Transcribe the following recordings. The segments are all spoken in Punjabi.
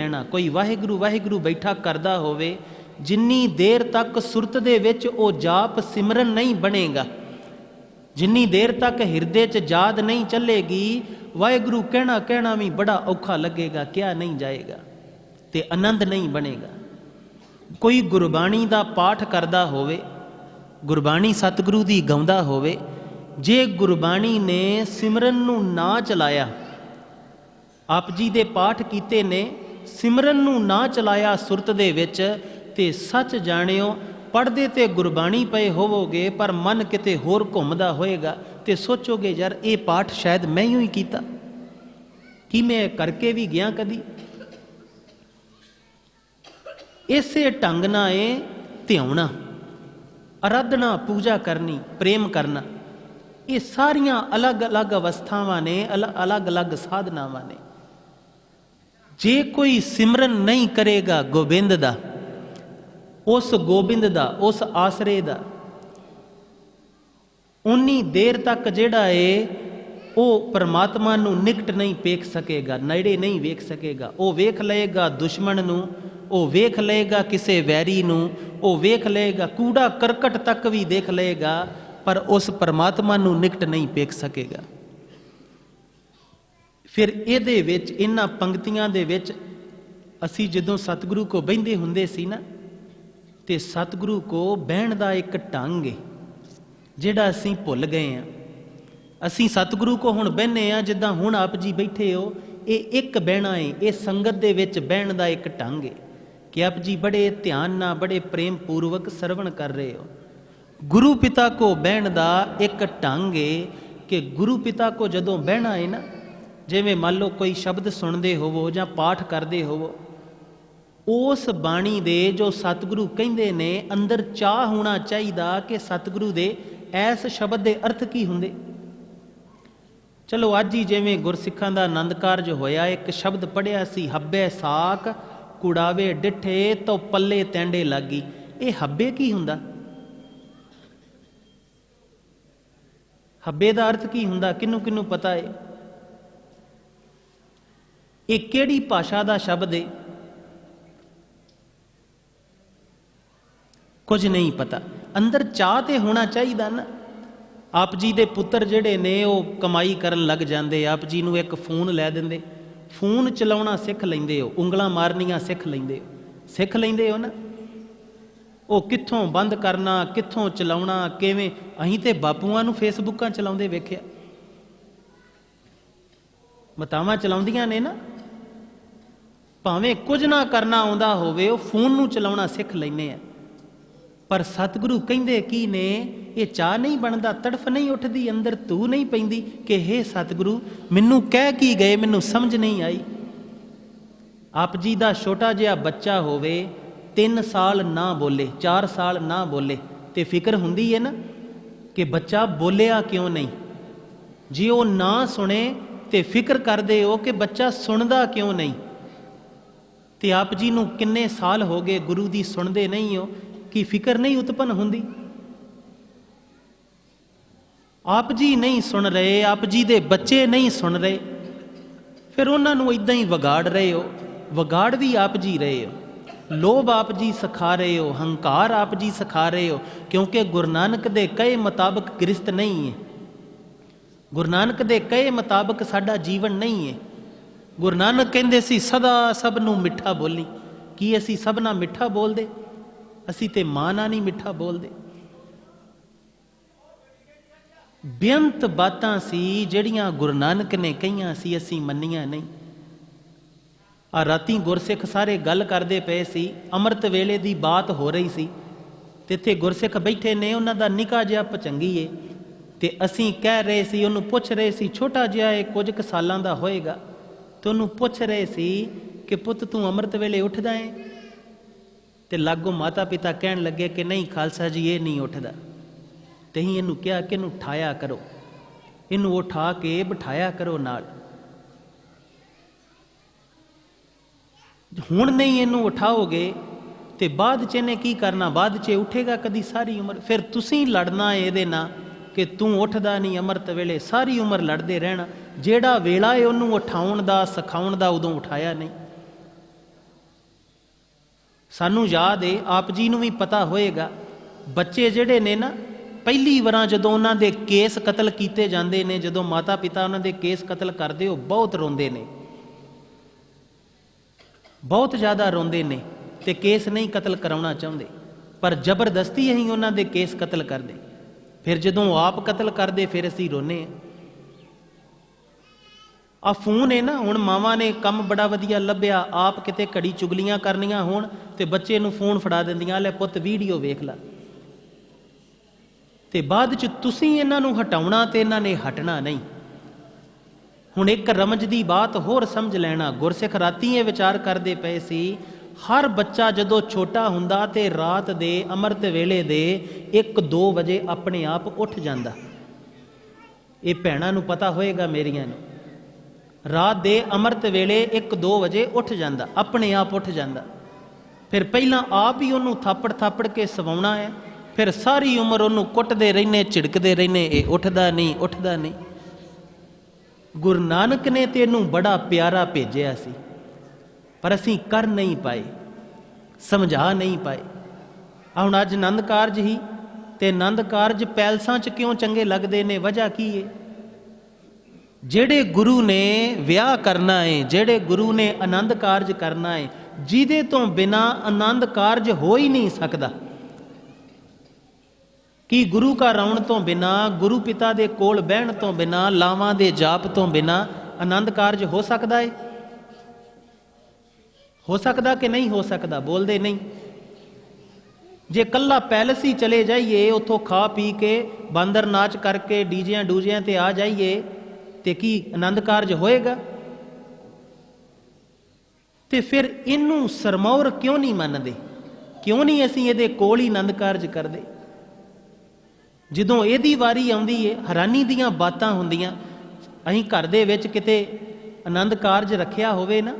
ਕਹਿਣਾ ਕੋਈ ਵਾਹਿਗੁਰੂ ਵਾਹਿਗੁਰੂ ਬੈਠਾ ਕਰਦਾ ਹੋਵੇ, ਜਿੰਨੀ ਦੇਰ ਤੱਕ ਸੁਰਤ ਦੇ ਵਿੱਚ ਉਹ ਜਾਪ ਸਿਮਰਨ ਨਹੀਂ ਬਣੇਗਾ। ਜਿੰਨੀ ਦੇਰ ਤੱਕ ਹਿਰਦੇ 'ਚ ਯਾਦ ਨਹੀਂ ਚੱਲੇਗੀ, ਵਾਹਿਗੁਰੂ ਕਹਿਣਾ ਕਹਿਣਾ ਵੀ ਬੜਾ ਔਖਾ ਲੱਗੇਗਾ ਕਿਆ ਨਹੀਂ ਜਾਏਗਾ ਤੇ ਆਨੰਦ ਨਹੀਂ ਬਣੇਗਾ। ਕੋਈ ਗੁਰਬਾਣੀ ਦਾ ਪਾਠ ਕਰਦਾ ਹੋਵੇ, ਗੁਰਬਾਣੀ ਸਤਿਗੁਰੂ ਦੀ ਗਾਉਂਦਾ ਹੋਵੇ, ਜੇ ਗੁਰਬਾਣੀ ਨੇ ਸਿਮਰਨ ਨੂੰ ਨਾ ਚਲਾਇਆ, ਆਪ ਜੀ ਦੇ ਪਾਠ ਕੀਤੇ ਨੇ ਸਿਮਰਨ ਨੂੰ ਨਾ ਚਲਾਇਆ ਸੁਰਤ ਦੇ ਵਿੱਚ ਤੇ ਸੱਚ ਜਾਣਿਓ ਪੜਦੇ ਤੇ ਗੁਰਬਾਣੀ ਪਏ ਹੋਵੋਗੇ, ਪਰ ਮਨ ਕਿਤੇ ਹੋਰ ਘੁੰਮਦਾ ਹੋਏਗਾ। ਤੇ ਸੋਚੋਗੇ, ਯਾਰ, ਇਹ ਪਾਠ ਸ਼ਾਇਦ ਮੈਂ ਹੀ ਕੀਤਾ। ਕੀ ਮੈਂ ਕਰਕੇ ਵੀ ਗਿਆ ਕਦੀ? ਇਸੇ ਢੰਗ ਨਾਲ ਏ ਧਿਆਉਣਾ, ਅਰਾਧਨਾ, ਪੂਜਾ ਕਰਨੀ, ਪ੍ਰੇਮ ਕਰਨਾ। ਇਹ ਸਾਰੀਆਂ ਅਲੱਗ-ਅਲੱਗ ਅਵਸਥਾਵਾਂ ਨੇ ਅਲੱਗ-ਅਲੱਗ ਸਾਧਨਾਵਾਂ ਨੇ। ਜੇ ਕੋਈ ਸਿਮਰਨ ਨਹੀਂ ਕਰੇਗਾ ਗੋਬਿੰਦ ਦਾ, ਉਸ ਗੋਬਿੰਦ ਦਾ, ਉਸ ਆਸਰੇ ਦਾ, ਉਨੀ ਦੇਰ ਤੱਕ ਜਿਹੜਾ ਏ, ਉਹ ਪਰਮਾਤਮਾ ਨੂੰ ਨਿਕਟ ਨਹੀਂ ਵੇਖ ਸਕੇਗਾ, ਨੇੜੇ ਨਹੀਂ ਵੇਖ ਸਕੇਗਾ। ਉਹ ਵੇਖ ਲਏਗਾ ਦੁਸ਼ਮਣ ਨੂੰ, ਉਹ ਵੇਖ ਲਏਗਾ ਕਿਸੇ ਵੈਰੀ ਨੂੰ, ਉਹ ਵੇਖ ਲਏਗਾ, ਕੂੜਾ ਕਰਕਟ ਤੱਕ ਵੀ ਦੇਖ ਲਏਗਾ, ਪਰ ਉਸ ਪਰਮਾਤਮਾ ਨੂੰ ਨਿਕਟ ਨਹੀਂ ਵੇਖ ਸਕੇਗਾ। ਫਿਰ ਇਹਦੇ ਵਿੱਚ, ਇਹਨਾਂ ਪੰਕਤੀਆਂ ਦੇ ਵਿੱਚ ਅਸੀਂ ਜਦੋਂ ਸਤਿਗੁਰੂ ਕੋ ਬੈੰਦੇ ਹੁੰਦੇ ਸੀ ਨਾ, ਤੇ ਸਤਿਗੁਰੂ ਕੋ ਬਹਿਣ ਦਾ ਇੱਕ ਢੰਗ ਹੈ ਜਿਹੜਾ ਅਸੀਂ ਭੁੱਲ ਗਏ ਆ। ਅਸੀਂ ਸਤਿਗੁਰੂ ਕੋ ਹੁਣ ਬਹਿਨੇ ਆ, ਜਿੱਦਾਂ ਹੁਣ ਆਪ ਜੀ ਬੈਠੇ ਹੋ, ਇਹ ਇੱਕ ਬਹਿਣਾ ਹੈ ਇਹ ਸੰਗਤ ਦੇ ਵਿੱਚ ਬਹਿਣ ਦਾ ਇੱਕ ਢੰਗ ਹੈ ਕਿ ਆਪ ਜੀ ਬੜੇ ਧਿਆਨ ਨਾਲ, ਬੜੇ ਪ੍ਰੇਮ ਪੂਰਵਕ ਸਰਵਣ ਕਰ ਰਹੇ ਹੋ। ਗੁਰੂ ਪਿਤਾ ਕੋ ਬਹਿਣ ਦਾ ਇੱਕ ਢੰਗ ਹੈ ਕਿ ਗੁਰੂ ਪਿਤਾ ਕੋ ਜਦੋਂ ਬਹਿਣਾ ਹੈ ਨਾ ਜਿਵੇਂ ਮੰਨ ਲਓ ਕੋਈ ਸ਼ਬਦ ਸੁਣਦੇ ਹੋਵੋ ਜਾਂ ਪਾਠ ਕਰਦੇ ਹੋਵੋ, ਉਸ ਬਾਣੀ ਦੇ ਜੋ ਸਤਿਗੁਰੂ ਕਹਿੰਦੇ ਨੇ, ਅੰਦਰ ਚਾਹ ਹੋਣਾ ਚਾਹੀਦਾ ਕਿ ਸਤਿਗੁਰੂ ਦੇ ਐਸ ਸ਼ਬਦ ਦੇ ਅਰਥ ਕੀ ਹੁੰਦੇ? ਚਲੋ ਅੱਜ ਹੀ ਜਿਵੇਂ ਗੁਰਸਿੱਖਾਂ ਦਾ ਆਨੰਦ ਕਾਰਜ ਹੋਇਆ, ਇੱਕ ਸ਼ਬਦ ਪੜਿਆ ਸੀ, ਹੱਬੇ ਸਾਕ, ਕੁੜਾਵੇ ਡਿਠੇ, ਤੋ ਪੱਲੇ ਤੈਂਡੇ ਲੱਗੀ। ਇਹ ਹੱਬੇ ਕੀ ਹੁੰਦਾ? ਹੱਬੇ ਦਾ ਅਰਥ ਕੀ ਹੁੰਦਾ? ਕਿੰਨੂੰ ਕਿੰਨੂੰ ਪਤਾ ਏ? ਇਹ ਕਿਹੜੀ ਭਾਸ਼ਾ ਦਾ ਸ਼ਬਦ ਹੈ ਕੁਝ ਨਹੀਂ ਪਤਾ। ਅੰਦਰ ਚਾਹ ਤੇ ਹੋਣਾ ਚਾਹੀਦਾ ਨਾ। ਆਪ ਜੀ ਦੇ ਪੁੱਤਰ ਜਿਹੜੇ ਨੇ, ਉਹ ਕਮਾਈ ਕਰਨ ਲੱਗ ਜਾਂਦੇ। ਆਪ ਜੀ ਨੂੰ ਇੱਕ ਫੋਨ ਲੈ ਦਿੰਦੇ। ਫੋਨ ਚਲਾਉਣਾ ਸਿੱਖ ਲੈਂਦੇ ਹੋ। ਉਂਗਲਾਂ ਮਾਰਨੀਆਂ ਸਿੱਖ ਲੈਂਦੇ ਹੋ। ਸਿੱਖ ਲੈਂਦੇ ਹੋ ਨਾ। ਉਹ ਕਿੱਥੋਂ ਬੰਦ ਕਰਨਾ, ਕਿੱਥੋਂ ਚਲਾਉਣਾ, ਕਿਵੇਂ? ਅਸੀਂ ਤੇ ਬਾਪੂਆਂ ਨੂੰ ਫੇਸਬੁੱਕਾਂ ਚਲਾਉਂਦੇ ਵੇਖਿਆ। ਮਤਾਵਾਂ ਚਲਾਉਂਦੀਆਂ ਨੇ ਨਾ। ਭਾਵੇਂ ਕੁਝ ਨਾ ਕਰਨਾ ਆਉਂਦਾ ਹੋਵੇ, ਉਹ ਫੋਨ ਨੂੰ ਚਲਾਉਣਾ ਸਿੱਖ ਲੈਨੇ ਆ। ਪਰ ਸਤਿਗੁਰੂ ਕਹਿੰਦੇ ਕੀ ਨੇ, ਇਹ ਚਾਹ ਨਹੀਂ ਬਣਦਾ, ਤੜਫ ਨਹੀਂ ਉੱਠਦੀ, ਅੰਦਰ ਤੂੰ ਨਹੀਂ ਪੈਂਦੀ ਕਿ हे ਸਤਿਗੁਰੂ, ਮੈਨੂੰ ਕਹਿ ਕੀ ਗਏ, ਮੈਨੂੰ ਸਮਝ ਨਹੀਂ ਆਈ। ਆਪ ਜੀ ਦਾ ਛੋਟਾ ਜਿਹਾ ਬੱਚਾ ਹੋਵੇ 3 ਸਾਲ ਨਾ ਬੋਲੇ 4 ਸਾਲ ਨਾ ਬੋਲੇ, ਤੇ ਫਿਕਰ ਹੁੰਦੀ ਹੈ ਨਾ ਕਿ ਬੱਚਾ ਬੋਲਿਆ ਕਿਉਂ ਨਹੀਂ? ਜੇ ਉਹ ਨਾ ਸੁਣੇ ਤੇ ਫਿਕਰ ਕਰਦੇ ਹੋ ਕਿ ਬੱਚਾ ਸੁਣਦਾ ਕਿਉਂ ਨਹੀਂ? ਤੇ ਆਪ ਜੀ ਨੂੰ ਕਿੰਨੇ ਸਾਲ ਹੋ ਗਏ ਗੁਰੂ ਦੀ ਸੁਣਦੇ ਨਹੀਂ ਹੋ, ਕਿ ਫਿਕਰ ਨਹੀਂ ਉਤਪਨ ਹੁੰਦੀ? ਆਪ ਜੀ ਨਹੀਂ ਸੁਣ ਰਹੇ, ਆਪ ਜੀ ਦੇ ਬੱਚੇ ਨਹੀਂ ਸੁਣ ਰਹੇ। ਫਿਰ ਉਹਨਾਂ ਨੂੰ ਇਦਾਂ ਹੀ ਵਿਗਾੜ ਰਹੇ ਹੋ, ਵਿਗਾੜ ਵੀ ਆਪ ਜੀ ਰਹੇ ਹੋ। ਲੋਭ ਆਪ ਜੀ ਸਿਖਾ ਰਹੇ ਹੋ, ਹੰਕਾਰ ਆਪ ਜੀ ਸਿਖਾ ਰਹੇ ਹੋ, ਕਿਉਂਕਿ ਗੁਰੂ ਨਾਨਕ ਦੇ ਕਹੇ ਮੁਤਾਬਕ ਗ੍ਰਸਤ ਨਹੀਂ ਹੈ। ਗੁਰੂ ਨਾਨਕ ਦੇ ਕਹੇ ਮੁਤਾਬਕ ਸਾਡਾ ਜੀਵਨ ਨਹੀਂ ਹੈ। ਗੁਰੂ ਨਾਨਕ ਕਹਿੰਦੇ ਸੀ, ਸਦਾ ਸਭ ਨੂੰ ਮਿੱਠਾ ਬੋਲੀ। ਕੀ ਅਸੀਂ ਸਭ ਨਾਲ ਮਿੱਠਾ ਬੋਲਦੇ? ਅਸੀਂ ਤੇ ਮਾਂ ਨਾਲ ਨਹੀਂ ਮਿੱਠਾ ਬੋਲਦੇ। ਬੇਅੰਤ ਬਾਤਾਂ ਸੀ ਜਿਹੜੀਆਂ ਗੁਰੂ ਨਾਨਕ ਨੇ ਕਹੀਆਂ ਸੀ, ਅਸੀਂ ਮੰਨੀਆਂ ਨਹੀਂ। ਆ ਰਾਤੀ ਗੁਰਸਿੱਖ ਸਾਰੇ ਗੱਲ ਕਰਦੇ ਪਏ ਸੀ, ਅੰਮ੍ਰਿਤ ਵੇਲੇ ਦੀ ਬਾਤ ਹੋ ਰਹੀ ਸੀ। ਤੇ ਇੱਥੇ ਗੁਰਸਿੱਖ ਬੈਠੇ ਨੇ, ਉਹਨਾਂ ਦਾ ਨਿਕਾ ਜਿਹਾ ਪਚੰਗੀ ਏ ਤੇ ਅਸੀਂ ਕਹਿ ਰਹੇ ਸੀ, ਉਹਨੂੰ ਪੁੱਛ ਰਹੇ ਸੀ, ਛੋਟਾ ਜਿਹਾ ਇਹ ਕੁਝ ਕੁ ਸਾਲਾਂ ਦਾ ਹੋਏਗਾ? ਤੇ ਪੁੱਛ ਰਹੇ ਸੀ ਕਿ ਪੁੱਤ ਤੂੰ ਅੰਮ੍ਰਿਤ ਵੇਲੇ ਉੱਠਦਾ ਏ? ਤੇ ਲਾਗੋ ਮਾਤਾ ਪਿਤਾ ਕਹਿਣ ਲੱਗੇ ਕਿ ਨਹੀਂ ਖਾਲਸਾ ਜੀ, ਇਹ ਨਹੀਂ ਉੱਠਦਾ। ਤੇ ਹੀ ਇਹਨੂੰ ਕਿਹਾ ਕਿ ਇਹਨੂੰ ਠਾਇਆ ਕਰੋ। ਇਹਨੂੰ ਉਠਾ ਕੇ ਬਿਠਾਇਆ ਕਰੋ ਨਾਲ। ਹੁਣ ਨਹੀਂ ਇਹਨੂੰ ਉਠਾਓਗੇ, ਤੇ ਬਾਅਦ ਚ ਇਹਨੇ ਕੀ ਕਰਨਾ? ਬਾਅਦ ਚ ਉੱਠੇਗਾ ਕਦੀ ਸਾਰੀ ਉਮਰ? ਫਿਰ ਤੁਸੀਂ ਲੜਨਾ ਇਹਦੇ ਨਾਲ ਕਿ ਤੂੰ ਉੱਠਦਾ ਨਹੀਂ, ਅੰਮ੍ਰਿਤ ਵੇਲੇ ਸਾਰੀ ਉਮਰ ਲੜਦੇ ਰਹਿਣਾ। ਜਿਹੜਾ ਵੇਲਾ ਏ ਉਹਨੂੰ ਉਠਾਉਣ ਦਾ, ਸਿਖਾਉਣ ਦਾ ਉਦੋਂ ਉਠਾਇਆ ਨਹੀਂ। ਸਾਨੂੰ ਯਾਦ ਏ, ਆਪ ਜੀ ਨੂੰ ਵੀ ਪਤਾ ਹੋਏਗਾ, ਬੱਚੇ ਜਿਹੜੇ ਨੇ ਨਾ, ਪਹਿਲੀ ਵਾਰਾਂ ਜਦੋਂ ਉਹਨਾਂ ਦੇ ਕੇਸ ਕਤਲ ਕੀਤੇ ਜਾਂਦੇ ਨੇ, ਜਦੋਂ ਮਾਤਾ ਪਿਤਾ ਉਹਨਾਂ ਦੇ ਕੇਸ ਕਤਲ ਕਰਦੇ, ਉਹ ਬਹੁਤ ਰੋਂਦੇ ਨੇ। ਬਹੁਤ ਜ਼ਿਆਦਾ ਰੋਂਦੇ ਨੇ ਤੇ ਕੇਸ ਨਹੀਂ ਕਤਲ ਕਰਾਉਣਾ ਚਾਹੁੰਦੇ। ਪਰ ਜ਼ਬਰਦਸਤੀ ਅਸੀਂ ਉਹਨਾਂ ਦੇ ਕੇਸ ਕਤਲ ਕਰਦੇ। ਫਿਰ ਜਦੋਂ ਆਪ ਕਤਲ ਕਰਦੇ, ਫਿਰ ਅਸੀਂ ਰੋਨੇ ਆ ਆ ਫੋਨ ਹੈ ਨਾ, ਹੁਣ ਮਾਵਾਂ ਨੇ ਕੰਮ ਬੜਾ ਵਧੀਆ ਲੱਭਿਆ, ਆਪ ਕਿਤੇ ਘੜੀ ਚੁਗਲੀਆਂ ਕਰਨੀਆਂ ਹੋਣ ਤੇ ਬੱਚੇ ਨੂੰ ਫੋਨ ਫੜਾ ਦਿੰਦੀਆਂ, ਲੈ ਪੁੱਤ ਵੀਡੀਓ ਵੇਖ ਲੈ। ਤੇ ਬਾਅਦ ਚ ਤੁਸੀਂ ਇਹਨਾਂ ਨੂੰ ਹਟਾਉਣਾ ਤੇ ਇਹਨਾਂ ਨੇ ਹਟਣਾ ਨਹੀਂ। ਹੁਣ ਇੱਕ ਰਮਜ ਦੀ ਬਾਤ ਹੋਰ ਸਮਝ ਲੈਣਾ, ਗੁਰਸਿੱਖ ਰਾਤੀ ਇਹ ਵਿਚਾਰ ਕਰਦੇ ਪਏ ਸੀ, ਹਰ ਬੱਚਾ ਜਦੋਂ ਛੋਟਾ ਹੁੰਦਾ ਤੇ ਰਾਤ ਦੇ ਅੰਮ੍ਰਿਤ ਵੇਲੇ ਦੇ 1-2 ਵਜੇ ਆਪਣੇ ਆਪ ਉੱਠ ਜਾਂਦਾ। ਇਹ ਭੈਣਾਂ ਨੂੰ ਪਤਾ ਹੋਏਗਾ ਮੇਰੀਆਂ ਨੂੰ। ਰਾਤ ਦੇ ਅੰਮ੍ਰਿਤ ਵੇਲੇ 1-2 ਵਜੇ ਉੱਠ ਜਾਂਦਾ, ਆਪਣੇ ਆਪ ਉੱਠ ਜਾਂਦਾ। ਫਿਰ ਪਹਿਲਾਂ ਆਪ ਹੀ ਉਹਨੂੰ ਥਾਪੜ ਥਾਪੜ ਕੇ ਸਵਾਉਣਾ ਹੈ, ਫਿਰ ਸਾਰੀ ਉਮਰ ਉਹਨੂੰ ਕੁੱਟਦੇ ਰਹਿੰਨੇ ਝਿੜਕਦੇ ਰਹਿੰਨੇ ਇਹ ਉੱਠਦਾ ਨਹੀਂ ਉੱਠਦਾ ਨਹੀਂ। ਗੁਰੂ ਨਾਨਕ ਨੇ ਤੈਨੂੰ ਬੜਾ ਪਿਆਰਾ ਭੇਜਿਆ ਸੀ, ਪਰ ਅਸੀਂ ਕਰ ਨਹੀਂ ਪਾਏ, ਸਮਝਾ ਨਹੀਂ ਪਾਏ। ਹੁਣ ਅੱਜ ਆਨੰਦ ਕਾਰਜ ਹੀ, ਤੇ ਆਨੰਦ ਕਾਰਜ ਪੈਲਸਾਂ 'ਚ ਕਿਉਂ ਚੰਗੇ ਲੱਗਦੇ ਨੇ, ਵਜ੍ਹਾ ਕੀ ਏ? ਜਿਹੜੇ ਗੁਰੂ ਨੇ ਵਿਆਹ ਕਰਨਾ ਏ, ਜਿਹੜੇ ਗੁਰੂ ਨੇ ਆਨੰਦ ਕਾਰਜ ਕਰਨਾ ਏ, ਜਿਹਦੇ ਤੋਂ ਬਿਨਾ ਆਨੰਦ ਕਾਰਜ ਹੋ ਹੀ ਨਹੀਂ ਸਕਦਾ। ਕੀ ਗੁਰੂ ਘਰ ਆਉਣ ਤੋਂ ਬਿਨਾ, ਗੁਰੂ ਪਿਤਾ ਦੇ ਕੋਲ ਬਹਿਣ ਤੋਂ ਬਿਨਾ, ਲਾਵਾਂ ਦੇ ਜਾਪ ਤੋਂ ਬਿਨਾ ਆਨੰਦ ਕਾਰਜ ਹੋ ਸਕਦਾ ਹੈ ਹੋ ਸਕਦਾ ਕਿ ਨਹੀਂ ਹੋ ਸਕਦਾ? ਬੋਲਦੇ ਨਹੀਂ। ਜੇ ਕੱਲਾ ਪੈਲਸ ਹੀ ਚਲੇ ਜਾਈਏ, ਉੱਥੋਂ ਖਾ ਪੀ ਕੇ, ਬਾਂਦਰ ਨਾਚ ਕਰਕੇ ਡੀਜਿਆਂ ਡੂਜਿਆਂ ਤੇ ਆ ਜਾਈਏ ਤੇ ਕੀ ਆਨੰਦ ਕਾਰਜ ਹੋਏਗਾ? ਤੇ ਫਿਰ ਇਹਨੂੰ ਸਰਮੌਰ ਕਿਉਂ ਨਹੀਂ ਮੰਨਦੇ? ਕਿਉਂ ਨਹੀਂ ਅਸੀਂ ਇਹਦੇ ਕੋਲ ਹੀ ਆਨੰਦ ਕਾਰਜ ਕਰਦੇ? ਜਦੋਂ ਇਹਦੀ ਵਾਰੀ ਆਉਂਦੀ ਏ, ਹੈਰਾਨੀ ਦੀਆਂ ਬਾਤਾਂ ਹੁੰਦੀਆਂ, ਅਸੀਂ ਘਰ ਦੇ ਵਿੱਚ ਕਿਤੇ ਆਨੰਦ ਕਾਰਜ ਰੱਖਿਆ ਹੋਵੇ ਨਾ,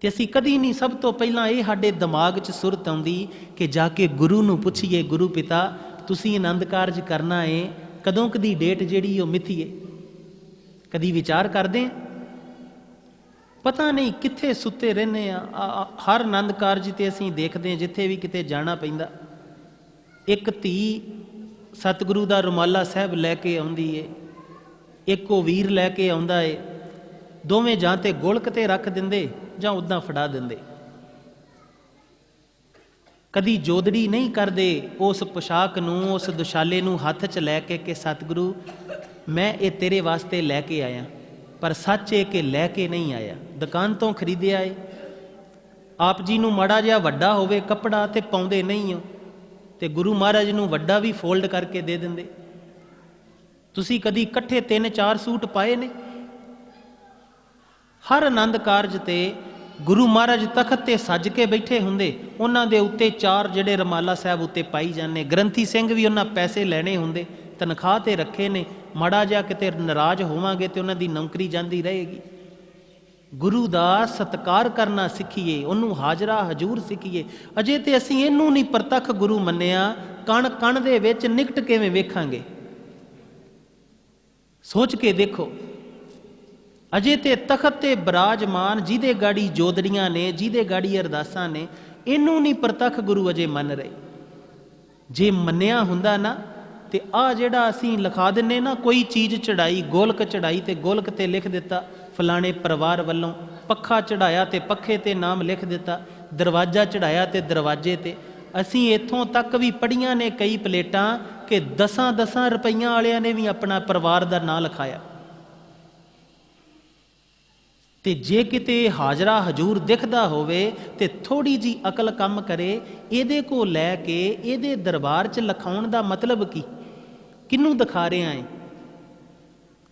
ਤੇ ਅਸੀਂ ਕਦੀ ਨਹੀਂ, ਸਭ ਤੋਂ ਪਹਿਲਾਂ ਇਹ ਸਾਡੇ ਦਿਮਾਗ 'ਚ ਸੁਰਤ ਆਉਂਦੀ ਕਿ ਜਾ ਕੇ ਗੁਰੂ ਨੂੰ ਪੁੱਛੀਏ, ਗੁਰੂ ਪਿਤਾ, ਤੁਸੀਂ ਆਨੰਦ ਕਾਰਜ ਕਰਨਾ ਏ, ਕਦੋਂ ਕਦੀ ਡੇਟ ਜਿਹੜੀ ਉਹ ਮਿਥੀਏ ਕਦੀ ਵਿਚਾਰ ਕਰਦੇ ਆ ਪਤਾ ਨਹੀਂ ਕਿੱਥੇ ਸੁੱਤੇ ਰਹਿੰਦੇ ਆ ਹਰ ਆਨੰਦ ਕਾਰਜ ਤੇ ਅਸੀਂ ਦੇਖਦੇ ਆ ਜਿੱਥੇ ਵੀ ਕਿਤੇ ਜਾਣਾ ਪੈਂਦਾ। ਇੱਕ ਧੀ ਸਤਿਗੁਰੂ ਦਾ ਰੁਮਾਲਾ ਸਾਹਿਬ ਲੈ ਕੇ ਆਉਂਦੀ ਏ। ਇੱਕ ਉਹ ਵੀਰ ਲੈ ਕੇ ਆਉਂਦਾ ਏ। ਦੋਵੇਂ ਜਾਂ ਤੇ ਗੋਲਕ ਤੇ ਰੱਖ ਦਿੰਦੇ ਜਾਂ ਉਦਾਂ ਫੜਾ ਦਿੰਦੇ। ਕਦੀ ਜੋਦੜੀ ਨਹੀਂ ਕਰਦੇ, ਉਸ ਪੋਸ਼ਾਕ ਨੂੰ, ਉਸ ਦੁਸ਼ਾਲੇ ਨੂੰ ਹੱਥ 'ਚ ਲੈ ਕੇ ਕਿ ਸਤਿਗੁਰੂ ਮੈਂ ਇਹ ਤੇਰੇ ਵਾਸਤੇ ਲੈ ਕੇ ਆਇਆ। ਪਰ ਸੱਚ ਇਹ ਕਿ ਲੈ ਕੇ ਨਹੀਂ ਆਇਆ। ਦੁਕਾਨ ਤੋਂ ਖਰੀਦਿਆ ਏ ਆਪ ਜੀ ਨੂੰ ਮਾੜਾ ਜਿਹਾ ਵੱਡਾ ਹੋਵੇ ਕੱਪੜਾ ਤੇ ਪਾਉਂਦੇ ਨਹੀਂ ਹੋ। ਤੇ ਗੁਰੂ ਮਹਾਰਾਜ ਨੂੰ ਵੱਡਾ ਵੀ ਫੋਲਡ ਕਰਕੇ ਦੇ ਦਿੰਦੇ। ਤੁਸੀਂ ਕਦੀ ਇਕੱਠੇ ਤਿੰਨ ਚਾਰ ਸੂਟ ਪਾਏ ਨੇ? ਹਰ ਆਨੰਦ ਕਾਰਜ ਤੇ ਗੁਰੂ ਮਹਾਰਾਜ ਤਖਤ ਤੇ ਸੱਜ ਕੇ ਬੈਠੇ ਹੁੰਦੇ, ਉਹਨਾਂ ਦੇ ਉੱਤੇ ਚਾਰ ਜਿਹੜੇ ਰਮਾਲਾ ਸਾਹਿਬ ਉੱਤੇ ਪਾਈ ਜਾਂਦੇ। ਗ੍ਰੰਥੀ ਸਿੰਘ ਵੀ ਉਹਨਾਂ ਪੈਸੇ ਲੈਣੇ ਹੁੰਦੇ, ਤਨਖਾਹ ਤੇ ਰੱਖੇ ਨੇ ਮਾੜਾ ਜਿਹਾ ਕਿਤੇ ਨਾਰਾਜ਼ ਹੋਵਾਂਗੇ ਤੇ ਉਹਨਾਂ ਦੀ ਨੌਕਰੀ ਜਾਂਦੀ ਰਹੇਗੀ। ਗੁਰੂ ਦਾ ਸਤਕਾਰ ਕਰਨਾ ਸਿੱਖੀਏ, ਉਹਨੂੰ ਹਾਜ਼ਰਾ ਹਜੂਰ ਸਿੱਖੀਏ। ਅਜੇ ਤੇ ਅਸੀਂ ਇਹਨੂੰ ਨਹੀਂ ਪ੍ਰਤੱਖ ਗੁਰੂ ਮੰਨਿਆ, ਕਣ ਕਣ ਦੇ ਵਿੱਚ ਨਿਕਟ ਕਿਵੇਂ ਵੇਖਾਂਗੇ? ਸੋਚ ਕੇ ਦੇਖੋ। ਅਜੇ ਤੇ ਤਖਤ ਤੇ ਬਰਾਜਮਾਨ ਜਿਹਦੇ ਗਾੜੀ ਜੋਦੜੀਆਂ ਨੇ, ਜਿਹਦੇ ਗਾੜੀ ਅਰਦਾਸਾਂ ਨੇ, ਇਹਨੂੰ ਨਹੀਂ ਪ੍ਰਤੱਖ ਗੁਰੂ ਅਜੇ ਮੰਨ ਰਹੇ। ਜੇ ਮੰਨਿਆ ਹੁੰਦਾ ਨਾ ਤੇ ਆ ਜਿਹੜਾ ਅਸੀਂ ਲਿਖਾ ਦਿੰਨੇ ਨਾ, ਕੋਈ ਚੀਜ਼ ਚੜਾਈ, ਗੋਲਕ ਚੜਾਈ ਤੇ ਗੋਲਕ ਤੇ ਲਿਖ ਦਿੱਤਾ, ਫਲਾਣੇ ਪਰਿਵਾਰ ਵੱਲੋਂ ਪੱਖਾ ਚੜਾਇਆ ਤੇ ਪੱਖੇ ਤੇ ਨਾਮ ਲਿਖ ਦਿੱਤਾ, ਦਰਵਾਜ਼ਾ ਚੜਾਇਆ ਤੇ ਦਰਵਾਜ਼ੇ ਤੇ। ਅਸੀਂ ਇੱਥੋਂ ਤੱਕ ਵੀ ਪੜੀਆਂ ਨੇ ਕਈ ਪਲੇਟਾਂ ਕਿ ਦਸਾਂ ਦਸਾਂ ਰੁਪਈਆਂ ਵਾਲਿਆਂ ਨੇ ਵੀ ਆਪਣਾ ਪਰਿਵਾਰ ਦਾ ਨਾਂ ਲਿਖਾਇਆ। ਤੇ ਜੇ ਕਿਤੇ ਹਾਜ਼ਰਾ ਹਜੂਰ ਦਿਖਦਾ ਹੋਵੇ ਤੇ ਥੋੜੀ ਜੀ ਅਕਲ ਕੰਮ ਕਰੇ, ਇਹਦੇ ਕੋ ਲੈ ਕੇ ਇਹਦੇ ਦਰਬਾਰ 'ਚ ਲਖਾਉਣ ਦਾ ਮਤਲਬ ਕੀ? ਕਿਹਨੂੰ ਦਿਖਾ ਰਿਹਾ ਏ?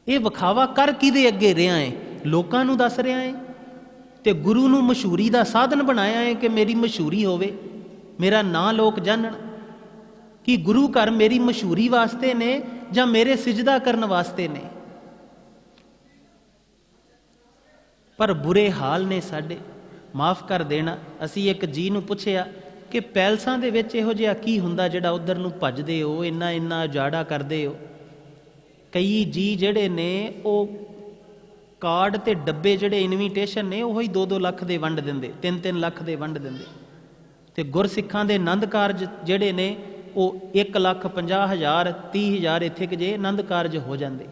ਇਹ ਵਿਖਾਵਾ ਕਰ ਕਿਹਦੇ ਅੱਗੇ ਰਿਹਾ ਏ? ਲੋਕਾਂ ਨੂੰ ਦੱਸ ਰਿਹਾ ਏ? ਤੇ ਗੁਰੂ ਨੂੰ ਮਸ਼ਹੂਰੀ ਦਾ ਸਾਧਨ ਬਣਾਇਆ ਏ ਕਿ ਮੇਰੀ ਮਸ਼ਹੂਰੀ ਹੋਵੇ? ਮੇਰਾ ਨਾਂ ਲੋਕ ਜਾਣਨ ਕਿ ਗੁਰੂ ਘਰ ਮੇਰੀ ਮਸ਼ਹੂਰੀ ਵਾਸਤੇ ਨੇ ਜਾਂ ਮੇਰੇ ਸਿਜਦਾ ਕਰਨ ਵਾਸਤੇ ਨੇ? ਪਰ ਬੁਰੇ ਹਾਲ ਨੇ ਸਾਡੇ। ਮਾਫ ਕਰ ਦੇਣਾ, ਅਸੀਂ ਇੱਕ ਜੀ ਨੂੰ ਪੁੱਛਿਆ ਕਿ ਪੈਲਸਾਂ ਦੇ ਵਿੱਚ ਇਹੋ ਜਿਹਾ ਕੀ ਹੁੰਦਾ ਜਿਹੜਾ ਉਧਰ ਨੂੰ ਭੱਜਦੇ ਹੋ, ਇੰਨਾ ਇੰਨਾ ਉਜਾੜਾ ਕਰਦੇ ਹੋ? ਕਈ ਜੀ ਜਿਹੜੇ ਨੇ, ਉਹ ਕਾਰਡ ਤੇ ਡੱਬੇ ਜਿਹੜੇ ਇਨਵੀਟੇਸ਼ਨ ਨੇ, ਉਹੀ ਹੀ 2-2 ਲੱਖ ਦੇ ਵੰਡ ਦਿੰਦੇ 3-3 ਲੱਖ ਦੇ ਵੰਡ ਦਿੰਦੇ। ਤੇ ਗੁਰਸਿੱਖਾਂ ਦੇ ਆਨੰਦ ਕਾਰਜ ਜਿਹੜੇ ਨੇ, ਉਹ 1 ਲੱਖ 50 ਹਜ਼ਾਰ 30 ਹਜ਼ਾਰ ਇੱਥੇ ਕਿ ਜੇ ਆਨੰਦ ਕਾਰਜ ਹੋ ਜਾਂਦੇ।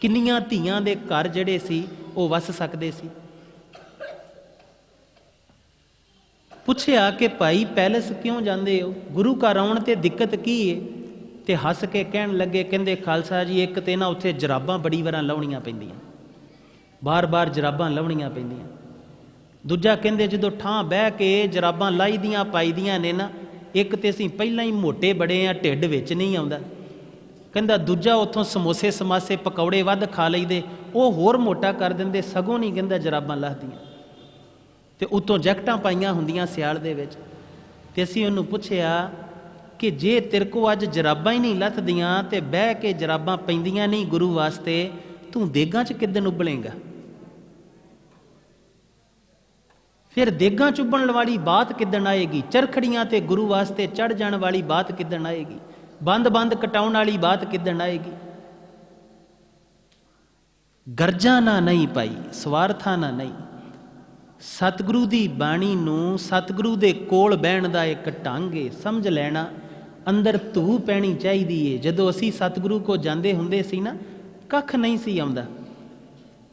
ਕਿੰਨੀਆਂ ਧੀਆਂ ਦੇ ਘਰ ਜਿਹੜੇ ਸੀ, ਉਹ ਵਸ ਸਕਦੇ ਸੀ? ਪੁੱਛਿਆ ਕਿ ਭਾਈ ਪੈਲਸ ਕਿਉਂ ਜਾਂਦੇ ਹੋ? ਗੁਰੂ ਘਰ ਆਉਣ ਤੇ ਦਿੱਕਤ ਕੀ ਏ? ਤੇ ਹੱਸ ਕੇ ਕਹਿਣ ਲੱਗੇ, ਕਹਿੰਦੇ, ਖਾਲਸਾ ਜੀ, ਇੱਕ ਤੇ ਨਾ ਉੱਥੇ ਜਰਾਬਾਂ ਬੜੀ ਵਾਰਾਂ ਲਾਉਣੀਆਂ ਪੈਂਦੀਆਂ। ਬਾਰ-ਬਾਰ ਜਰਾਬਾਂ ਲਾਉਣੀਆਂ ਪੈਂਦੀਆਂ। ਦੂਜਾ ਕਹਿੰਦੇ, ਜਦੋਂ ਠਾਂ ਬਹਿ ਕੇ ਜਰਾਬਾਂ ਲਾਈਦੀਆਂ, ਪਾਈਦੀਆਂ ਨੇ ਨਾ, ਇੱਕ ਤੇ ਅਸੀਂ ਪਹਿਲਾਂ ਹੀ ਮੋਟੇ ਬੜੇ ਆ, ਢਿੱਡ ਵਿੱਚ ਨਹੀਂ ਆਉਂਦਾ। ਕਹਿੰਦਾ, ਦੂਜਾ ਉੱਥੋਂ ਸਮੋਸੇ ਸਮਾਸੇ ਪਕੌੜੇ ਵੱਧ ਖਾ ਲਈਦੇ, ਉਹ ਹੋਰ ਮੋਟਾ ਕਰ ਦਿੰਦੇ, ਸਗੋਂ ਨਹੀਂ ਕਹਿੰਦਾ ਜਰਾਬਾਂ ਲਾਹਦੀਆਂ। ਤੇ ਉਤੋਂ ਜੈਕਟਾਂ ਪਾਈਆਂ ਹੁੰਦੀਆਂ ਸਿਆਲ ਦੇ ਵਿੱਚ। ਤੇ ਅਸੀਂ ਉਹਨੂੰ ਪੁੱਛਿਆ ਕਿ ਜੇ ਤੇਰੇ ਕੋ ਅੱਜ ਜਰਾਬਾਂ ਹੀ ਨਹੀਂ ਲੱਥਦੀਆਂ ਤੇ ਬਹਿ ਕੇ ਜਰਾਬਾਂ ਪੈਂਦੀਆਂ ਨਹੀਂ ਗੁਰੂ ਵਾਸਤੇ, ਤੂੰ ਦੇਗਾਂ 'ਚ ਕਿੱਦਣ ਉਬਲੇਗਾ? ਫਿਰ ਦੇਗਾਂ ਚੁੱਬਣ ਵਾਲੀ ਬਾਤ ਕਿੱਦਣ ਆਏਗੀ? ਚਰਖੜੀਆਂ ਤੇ ਗੁਰੂ ਵਾਸਤੇ ਚੜ ਜਾਣ ਵਾਲੀ ਬਾਤ ਕਿੱਦਣ ਆਏਗੀ? ਬੰਦ-ਬੰਦ ਕਟਾਉਣ ਵਾਲੀ ਬਾਤ ਕਿੱਦਣ ਆਏਗੀ? ਗਰਜਾਂ ਨਾ ਨਹੀਂ ਪਾਈ, ਸਵਾਰਥਾ ਨਾ ਨਹੀਂ। ਸਤਿਗੁਰੂ ਦੀ ਬਾਣੀ ਨੂੰ ਸਤਿਗੁਰੂ ਦੇ ਕੋਲ ਬਹਿਣ ਦਾ ਇੱਕ ਢੰਗ ਏ, ਸਮਝ ਲੈਣਾ। ਅੰਦਰ ਧੂ ਪੈਣੀ ਚਾਹੀਦੀ ਏ। ਜਦੋਂ ਅਸੀਂ ਸਤਿਗੁਰੂ ਕੋ ਜਾਂਦੇ ਹੁੰਦੇ ਸੀ ਨਾ, ਕੱਖ ਨਹੀਂ ਸੀ ਆਉਂਦਾ।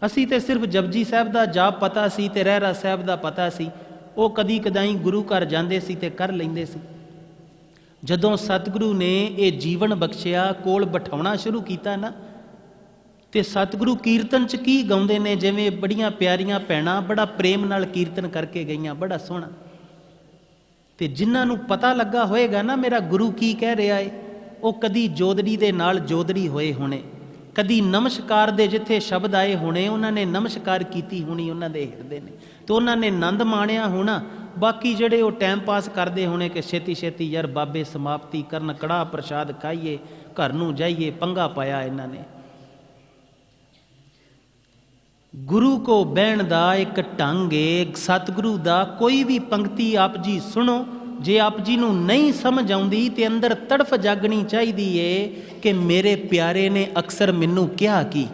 ਅਸੀਂ ਤੇ ਸਿਰਫ ਜਪਜੀ ਸਾਹਿਬ ਦਾ ਜਾਪ ਪਤਾ ਸੀ ਤੇ ਰਹਿਰਾ ਸਾਹਿਬ ਦਾ ਪਤਾ ਸੀ। ਉਹ ਕਦੀ ਕਦਾਈ ਗੁਰੂ ਘਰ ਜਾਂਦੇ ਸੀ ਤੇ ਕਰ ਲੈਂਦੇ ਸੀ। ਜਦੋਂ ਸਤਿਗੁਰੂ ਨੇ ਇਹ ਜੀਵਨ ਬਖਸ਼ਿਆ, ਕੋਲ ਬਿਠਾਉਣਾ ਸ਼ੁਰੂ ਕੀਤਾ ਨਾ ਤੇ ਸਤਿਗੁਰੂ ਕੀਰਤਨ ਚ ਕੀ ਗਾਉਂਦੇ ਨੇ? ਜਿਵੇਂ ਬੜੀਆਂ ਪਿਆਰੀਆਂ ਭੈਣਾਂ, ਬੜਾ ਪ੍ਰੇਮ ਨਾਲ ਕੀਰਤਨ ਕਰਕੇ ਗਈਆਂ, ਬੜਾ ਸੋਹਣਾ। ਤੇ ਜਿਨ੍ਹਾਂ ਨੂੰ ਪਤਾ ਲੱਗਾ ਹੋਏਗਾ ਨਾ ਮੇਰਾ ਗੁਰੂ ਕੀ ਕਹਿ ਰਿਹਾ ਏ, ਉਹ ਕਦੀ ਜੋਦੜੀ ਦੇ ਨਾਲ ਜੋਦੜੀ ਹੋਏ ਹੋਣੇ। ਕਦੀ ਨਮਸਕਾਰ ਦੇ ਜਿੱਥੇ ਸ਼ਬਦ ਆਏ ਹੋਣੇ, ਉਹਨਾਂ ਨੇ ਨਮਸਕਾਰ ਕੀਤੀ ਹੋਣੀ ਉਹਨਾਂ ਦੇ ਹਿਰਦੇ ਨੇ। ਤੇ ਉਹਨਾਂ ਨੇ ਆਨੰਦ ਮਾਣਿਆ ਹੋਣਾ। ਬਾਕੀ ਜਿਹੜੇ ਉਹ ਟਾਈਮ ਪਾਸ ਕਰਦੇ ਹੋਣੇ ਕਿ ਛੇਤੀ ਛੇਤੀ ਯਾਰ ਬਾਬੇ ਸਮਾਪਤੀ ਕਰਨ ਕੜਾ ਪ੍ਰਸ਼ਾਦ ਖਾਈਏ, ਘਰ ਨੂੰ ਜਾਈਏ, ਪੰਗਾ ਪਾਇਆ ਇਹਨਾਂ ਨੇ। ਗੁਰੂ ਕੋ ਬਹਿਣ ਦਾ ਇੱਕ ਢੰਗ ਏ ਸਤਿਗੁਰੂ ਦਾ ਕੋਈ ਵੀ ਪੰਕਤੀ ਆਪ ਜੀ ਸੁਣੋ। ਜੇ ਆਪ ਜੀ ਨੂੰ ਨਹੀਂ ਸਮਝ ਆਉਂਦੀ ਤੇ ਅੰਦਰ ਤੜਫ ਜਾਗਣੀ ਚਾਹੀਦੀ ਏ ਕਿ ਮੇਰੇ ਪਿਆਰੇ ਨੇ ਅਕਸਰ ਮੈਨੂੰ ਕਿਹਾ ਕੀ?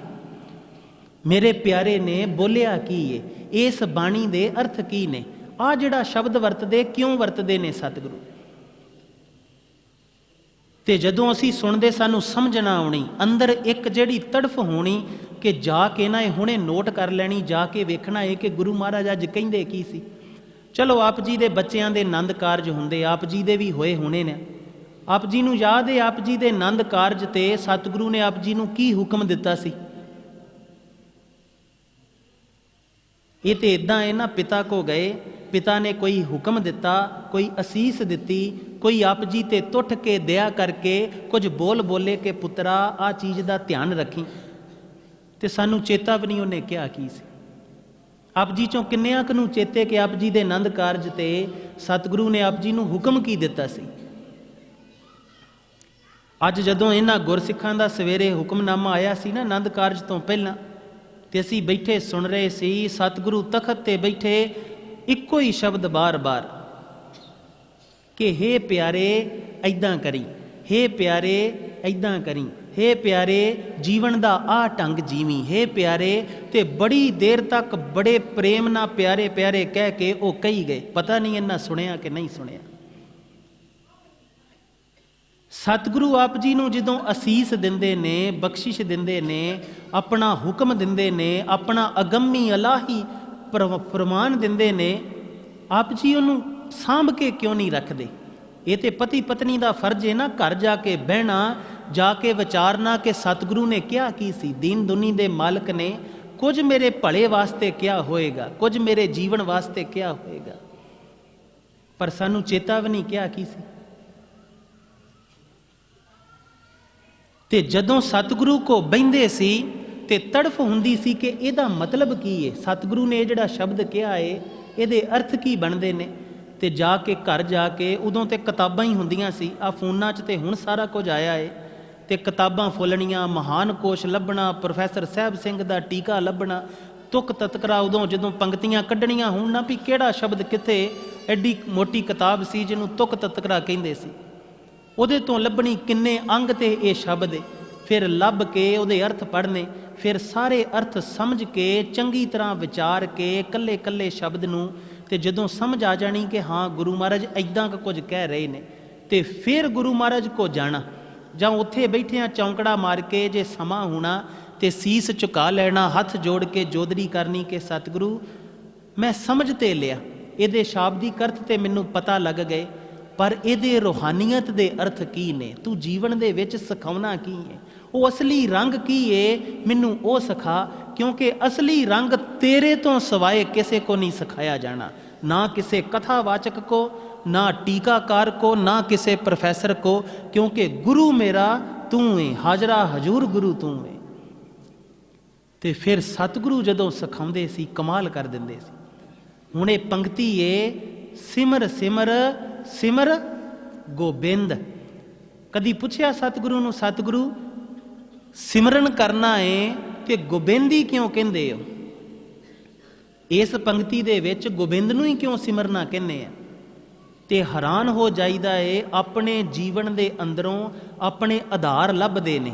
ਮੇਰੇ ਪਿਆਰੇ ਨੇ ਬੋਲਿਆ ਕੀ ਏ? ਇਸ ਬਾਣੀ ਦੇ ਅਰਥ ਕੀ ਨੇ? ਆ ਜਿਹੜਾ ਸ਼ਬਦ ਵਰਤਦੇ, ਕਿਉਂ ਵਰਤਦੇ ਨੇ ਸਤਿਗੁਰੂ? ਤੇ ਜਦੋਂ ਅਸੀਂ ਸੁਣਦੇ ਸਾਨੂੰ ਸਮਝ ਨਾ ਆਉਣੀ, ਅੰਦਰ ਇੱਕ ਜਿਹੜੀ ਤੜਫ ਹੋਣੀ ਕਿ ਜਾ ਕੇ ਨਾ ਇਹ ਹੁਣੇ ਨੋਟ ਕਰ ਲੈਣੀ, ਜਾ ਕੇ ਵੇਖਣਾ ਇਹ ਕਿ ਗੁਰੂ ਮਹਾਰਾਜ ਅੱਜ ਕਹਿੰਦੇ ਕੀ ਸੀ। ਚਲੋ ਆਪ ਜੀ ਦੇ ਬੱਚਿਆਂ ਦੇ ਆਨੰਦ ਕਾਰਜ ਹੁੰਦੇ, ਆਪ ਜੀ ਦੇ ਵੀ ਹੋਏ ਹੋਣੇ ਨੇ। ਆਪ ਜੀ ਨੂੰ ਯਾਦ ਹੈ ਆਪ ਜੀ ਦੇ ਆਨੰਦ ਕਾਰਜ ਤੇ ਸਤਿਗੁਰੂ ਨੇ ਆਪ ਜੀ ਨੂੰ ਕੀ ਹੁਕਮ ਦਿੱਤਾ ਸੀ? ਇਹ ਤੇ ਇਦਾਂ ਹੈ ਨਾ, ਪਿਤਾ ਕੋ ਗਏ, ਪਿਤਾ ਨੇ ਕੋਈ ਹੁਕਮ ਦਿੱਤਾ, ਕੋਈ ਅਸੀਸ ਦਿੱਤੀ ਕੋਈ ਆਪ ਜੀ ਤੇ ਟੁੱਟ ਕੇ ਦਇਆ ਕਰਕੇ ਕੁਝ ਬੋਲ ਬੋਲੇ ਕਿ ਪੁੱਤਰਾ ਆ ਚੀਜ਼ ਦਾ ਧਿਆਨ ਰੱਖੀ। ਤੇ ਸਾਨੂੰ ਚੇਤਾ ਵੀ ਨਹੀਂ ਉਹਨੇ ਕਿਹਾ ਕੀ ਸੀ। ਆਪ ਜੀ ਚੋਂ ਕਿੰਨਿਆਂ ਕੁ ਨੂੰ ਚੇਤੇ ਕਿ ਆਪ ਜੀ ਦੇ ਆਨੰਦ ਕਾਰਜ ਤੇ ਸਤਿਗੁਰੂ ਨੇ ਆਪ ਜੀ ਨੂੰ ਹੁਕਮ ਕੀ ਦਿੱਤਾ ਸੀ? ਅੱਜ ਜਦੋਂ ਇਹਨਾਂ ਗੁਰਸਿੱਖਾਂ ਦਾ ਸਵੇਰੇ ਹੁਕਮਨਾਮਾ ਆਇਆ ਸੀ ਨਾ ਆਨੰਦ ਕਾਰਜ ਤੋਂ ਪਹਿਲਾਂ, ਤੇ ਅਸੀਂ ਬੈਠੇ ਸੁਣ ਰਹੇ ਸੀ, ਸਤਿਗੁਰੂ ਤਖਤ ਤੇ ਬੈਠੇ ਇੱਕੋ ਹੀ ਸ਼ਬਦ ਬਾਰ-ਬਾਰ। ਕਿ हे ਪਿਆਰੇ ਐਦਾਂ ਕਰੀ हे ਪਿਆਰੇ ਐਦਾਂ ਕਰੀ हे ਪਿਆਰੇ ਜੀਵਨ ਦਾ ਆ ਢੰਗ ਜੀਵੀ हे ਪਿਆਰੇ ਤੇ ਬੜੀ ਦੇਰ ਤੱਕ ਬੜੇ ਪ੍ਰੇਮ ਨਾਲ ਪਿਆਰੇ ਪਿਆਰੇ ਕਹਿ ਕੇ ਉਹ ਕਹੀ ਗਏ ਪਤਾ ਨਹੀਂ ਇਹਨਾਂ ਸੁਣਿਆ ਕਿ ਨਹੀਂ ਸੁਣਿਆ ਸਤਿਗੁਰੂ ਆਪ ਜੀ ਨੂੰ ਜਦੋਂ ਅਸੀਸ ਦਿੰਦੇ ਨੇ ਬਖਸ਼ਿਸ਼ ਦਿੰਦੇ ਨੇ ਆਪਣਾ ਹੁਕਮ ਦਿੰਦੇ ਨੇ ਆਪਣਾ ਅਗੰਮੀ ਅਲਾਹੀ ਪਰ- ਫਰਮਾਨ ਦਿੰਦੇ ਨੇ ਆਪ ਜੀ ਉਹਨੂੰ ਸਾਂਭ ਕੇ ਕਿਉਂ ਨਹੀਂ ਰੱਖਦੇ? ਇਹ ਤੇ ਪਤੀ ਪਤਨੀ ਦਾ ਫਰਜ਼ ਹੈ ਨਾ ਘਰ ਜਾ ਕੇ ਬਹਿਣਾ, ਜਾ ਕੇ ਵਿਚਾਰਨਾ ਕਿ ਸਤਿਗੁਰੂ ਨੇ ਕਿਹਾ ਕੀ ਸੀ? ਦੀਨ ਦੁਨੀ ਦੇ ਮਾਲਕ ਨੇ ਕੁਝ ਮੇਰੇ ਭਲੇ ਵਾਸਤੇ ਕਿਹਾ ਹੋਏਗਾ, ਕੁਝ ਮੇਰੇ ਜੀਵਨ ਵਾਸਤੇ ਕਿਹਾ ਹੋਏਗਾ। ਪਰ ਸਾਨੂੰ ਚੇਤਾ ਵੀ ਨਹੀਂ ਕਿਹਾ ਕੀ ਸੀ? ਤੇ ਜਦੋਂ ਸਤਿਗੁਰੂ ਕੋ ਬੈੰਦੇ ਸੀ, ਤੇ ਤੜਫ ਹੁੰਦੀ ਸੀ ਕਿ ਇਹਦਾ ਮਤਲਬ ਕੀ ਹੈ ਸਤਿਗੁਰੂ ਨੇ ਇਹ ਜਿਹੜਾ ਸ਼ਬਦ ਕਿਹਾ ਏ, ਇਹਦੇ ਅਰਥ ਕੀ ਬਣਦੇ ਨੇ? ਤੇ ਜਾ ਕੇ ਘਰ ਜਾ ਕੇ ਉਦੋਂ ਤੇ ਕਿਤਾਬਾਂ ਹੀ ਹੁੰਦੀਆਂ ਸੀ ਆ ਫੋਨਾਂ 'ਚ ਤੇ ਹੁਣ ਸਾਰਾ ਕੁਝ ਆਇਆ ਏ। ਤੇ ਕਿਤਾਬਾਂ ਫੁੱਲਣੀਆਂ, ਮਹਾਨ ਕੋਸ਼ ਲੱਭਣਾ, ਪ੍ਰੋਫੈਸਰ ਸਾਹਿਬ ਸਿੰਘ ਦਾ ਟੀਕਾ ਲੱਭਣਾ, ਤੁਕ ਤਤਕਰਾ ਉਦੋਂ ਜਦੋਂ ਪੰਕਤੀਆਂ ਕੱਢਣੀਆਂ ਹੁਣ, ਨਾ ਵੀ ਕਿਹੜਾ ਸ਼ਬਦ ਕਿੱਥੇ ਐਡੀ ਮੋਟੀ ਕਿਤਾਬ ਸੀ ਜਿਹਨੂੰ ਤੁਕ ਤਤਕਰਾ ਕਹਿੰਦੇ ਸੀ। ਉਹਦੇ ਤੋਂ ਲੱਭਣੀ ਕਿੰਨੇ ਅੰਗ ਤੇ ਇਹ ਸ਼ਬਦ ਏ। ਫਿਰ ਲੱਭ ਕੇ ਉਹਦੇ ਅਰਥ ਪੜ੍ਹਨੇ, ਫਿਰ ਸਾਰੇ ਅਰਥ ਸਮਝ ਕੇ, ਚੰਗੀ ਤਰ੍ਹਾਂ ਵਿਚਾਰ ਕੇ ਕੱਲੇ ਕੱਲੇ ਸ਼ਬਦ ਨੂੰ ਤੇ ਜਦੋਂ ਸਮਝ ਆ ਜਾਣੀ ਕਿ ਹਾਂ, ਗੁਰੂ ਮਹਾਰਾਜ ਐਦਾਂ ਕੁਝ ਕਹਿ ਰਹੇ ਨੇ, ਤੇ ਫਿਰ ਗੁਰੂ ਮਹਾਰਾਜ ਕੋ ਜਾਣਾ। ਜਾਂ ਉੱਥੇ ਬੈਠਿਆਂ ਚੌਂਕੜਾ ਮਾਰ ਕੇ ਜੇ ਸਮਾਂ ਹੋਣਾ ਤੇ ਸੀਸ ਝੁਕਾ ਲੈਣਾ, ਹੱਥ ਜੋੜ ਕੇ ਜੋਦਰੀ ਕਰਨੀ ਕਿ ਸਤਿਗੁਰੂ, ਮੈਂ ਸਮਝ ਤੇ ਲਿਆ। ਇਹਦੇ ਸ਼ਾਬਦਿਕ ਅਰਥ ਤੇ ਮੈਨੂੰ ਪਤਾ ਲੱਗ ਗਏ, ਪਰ ਇਹਦੇ ਰੋਹਾਨੀਅਤ ਦੇ ਅਰਥ ਕੀ ਨੇ? ਤੂੰ ਜੀਵਨ ਦੇ ਵਿੱਚ ਸਿਖਾਉਣਾ ਕੀ ਹੈ ਉਹ ਅਸਲੀ ਰੰਗ ਕੀ ਏ? ਮੈਨੂੰ ਉਹ ਸਿਖਾ ਕਿਉਂਕਿ ਅਸਲੀ ਰੰਗ ਤੇਰੇ ਤੋਂ ਸਿਵਾਏ ਕਿਸੇ ਕੋ ਨਹੀਂ ਸਿਖਾਇਆ ਜਾਣਾ। ਨਾ ਕਿਸੇ ਕਥਾਵਾਚਕ ਕੋ, ਨਾ ਟੀਕਾਕਾਰ ਕੋ, ਨਾ ਕਿਸੇ ਪ੍ਰੋਫੈਸਰ ਕੋ, ਕਿਉਂਕਿ ਗੁਰੂ ਮੇਰਾ ਤੂੰ ਏ, ਹਾਜ਼ਰਾ ਹਜੂਰ ਗੁਰੂ ਤੂੰ ਏ। ਤੇ ਫਿਰ ਸਤਿਗੁਰੂ ਜਦੋਂ ਸਿਖਾਉਂਦੇ ਸੀ, ਕਮਾਲ ਕਰ ਦਿੰਦੇ ਸੀ। ਹੁਣ ਇਹ ਪੰਕਤੀ ਏ, ਸਿਮਰ ਸਿਮਰ ਸਿਮਰ ਗੋਬਿੰਦ। ਕਦੀ ਪੁੱਛਿਆ ਸਤਿਗੁਰੂ ਨੂੰ, ਸਤਿਗੁਰੂ, ਸਿਮਰਨ ਕਰਨਾ ਏ ਤੇ ਗੋਬਿੰਦੀ ਕਿਉਂ ਕਹਿੰਦੇ ਹੋ? ਇਸ ਪੰਕਤੀ ਦੇ ਵਿੱਚ ਗੋਬਿੰਦ ਨੂੰ ਹੀ ਕਿਉਂ ਸਿਮਰਨਾ ਕਹਿੰਦੇ ਆ? ਤੇ ਹੈਰਾਨ ਹੋ ਜਾਈਦਾ ਏ, ਆਪਣੇ ਜੀਵਨ ਦੇ ਅੰਦਰੋਂ ਆਪਣੇ ਆਧਾਰ ਲੱਭਦੇ ਨੇ।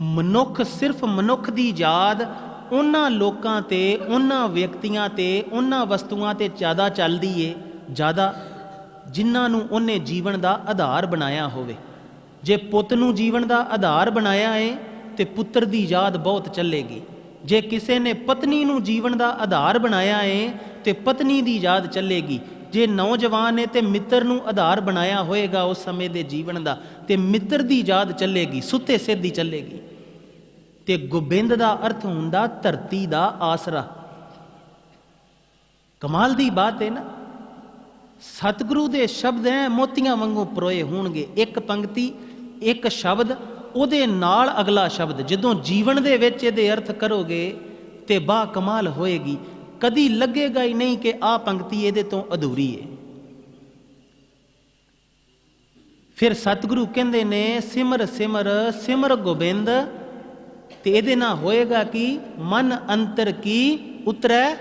ਮਨੁੱਖ ਸਿਰਫ ਮਨੁੱਖ ਦੀ ਯਾਦ, ਉਹਨਾਂ ਲੋਕਾਂ ਤੇ, ਉਹਨਾਂ ਵਿਅਕਤੀਆਂ ਤੇ, ਉਹਨਾਂ ਵਸਤੂਆਂ ਤੇ ਜ਼ਿਆਦਾ ਚੱਲਦੀ ਏ, ਜ਼ਿਆਦਾ ਜਿਨ੍ਹਾਂ ਨੂੰ ਉਹਨੇ ਜੀਵਨ ਦਾ ਆਧਾਰ ਬਣਾਇਆ ਹੋਵੇ। ਜੇ ਪੁੱਤ ਨੂੰ ਜੀਵਨ ਦਾ ਆਧਾਰ ਬਣਾਇਆ ਏ ਤੇ ਪੁੱਤਰ ਦੀ ਯਾਦ ਬਹੁਤ ਚੱਲੇਗੀ। ਜੇ ਕਿਸੇ ਨੇ ਪਤਨੀ ਨੂੰ ਜੀਵਨ ਦਾ ਆਧਾਰ ਬਣਾਇਆ ਏ, ਤੇ ਪਤਨੀ ਦੀ ਯਾਦ ਚੱਲੇਗੀ। ਜੇ ਨੌਜਵਾਨ ਨੇ ਤੇ ਮਿੱਤਰ ਨੂੰ ਆਧਾਰ ਬਣਾਇਆ ਹੋਏਗਾ ਉਸ ਸਮੇਂ ਦੇ ਜੀਵਨ ਦਾ, ਤੇ ਮਿੱਤਰ ਦੀ ਯਾਦ ਚੱਲੇਗੀ, ਸੁੱਤੇ ਸਿੱਧੀ ਚੱਲੇਗੀ। ਤੇ ਗੋਬਿੰਦ ਦਾ ਅਰਥ ਹੁੰਦਾ ਧਰਤੀ ਦਾ ਆਸਰਾ। ਕਮਾਲ ਦੀ ਬਾਤ ਹੈ ਨਾ। ਸਤਿਗੁਰੂ ਦੇ ਸ਼ਬਦ ਐ ਮੋਤੀਆਂ ਵਾਂਗੂ ਪਰੋਏ ਹੋਣਗੇ। ਇੱਕ ਪੰਕਤੀ, ਇੱਕ ਸ਼ਬਦ ਉਹਦੇ ਨਾਲ ਅਗਲਾ ਸ਼ਬਦ, ਜਦੋਂ ਜੀਵਨ ਦੇ ਵਿੱਚ ਇਹਦੇ ਅਰਥ ਕਰੋਗੇ ਤੇ ਬਾ ਕਮਾਲ ਹੋਏਗੀ। ਕਦੀ ਲੱਗੇਗਾ ਹੀ ਨਹੀਂ ਕਿ ਆਹ ਪੰਕਤੀ ਇਹਦੇ ਤੋਂ ਅਧੂਰੀ ਹੈ ਫਿਰ ਸਤਿਗੁਰੂ ਕਹਿੰਦੇ ਨੇ, ਸਿਮਰ ਸਿਮਰ ਸਿਮਰ ਗੋਬਿੰਦ, ਤੇ ਇਹਦੇ ਨਾਲ ਹੋਏਗਾ ਕਿ? ਮਨ ਅੰਤਰ ਕੀ ਉਤਰੈ?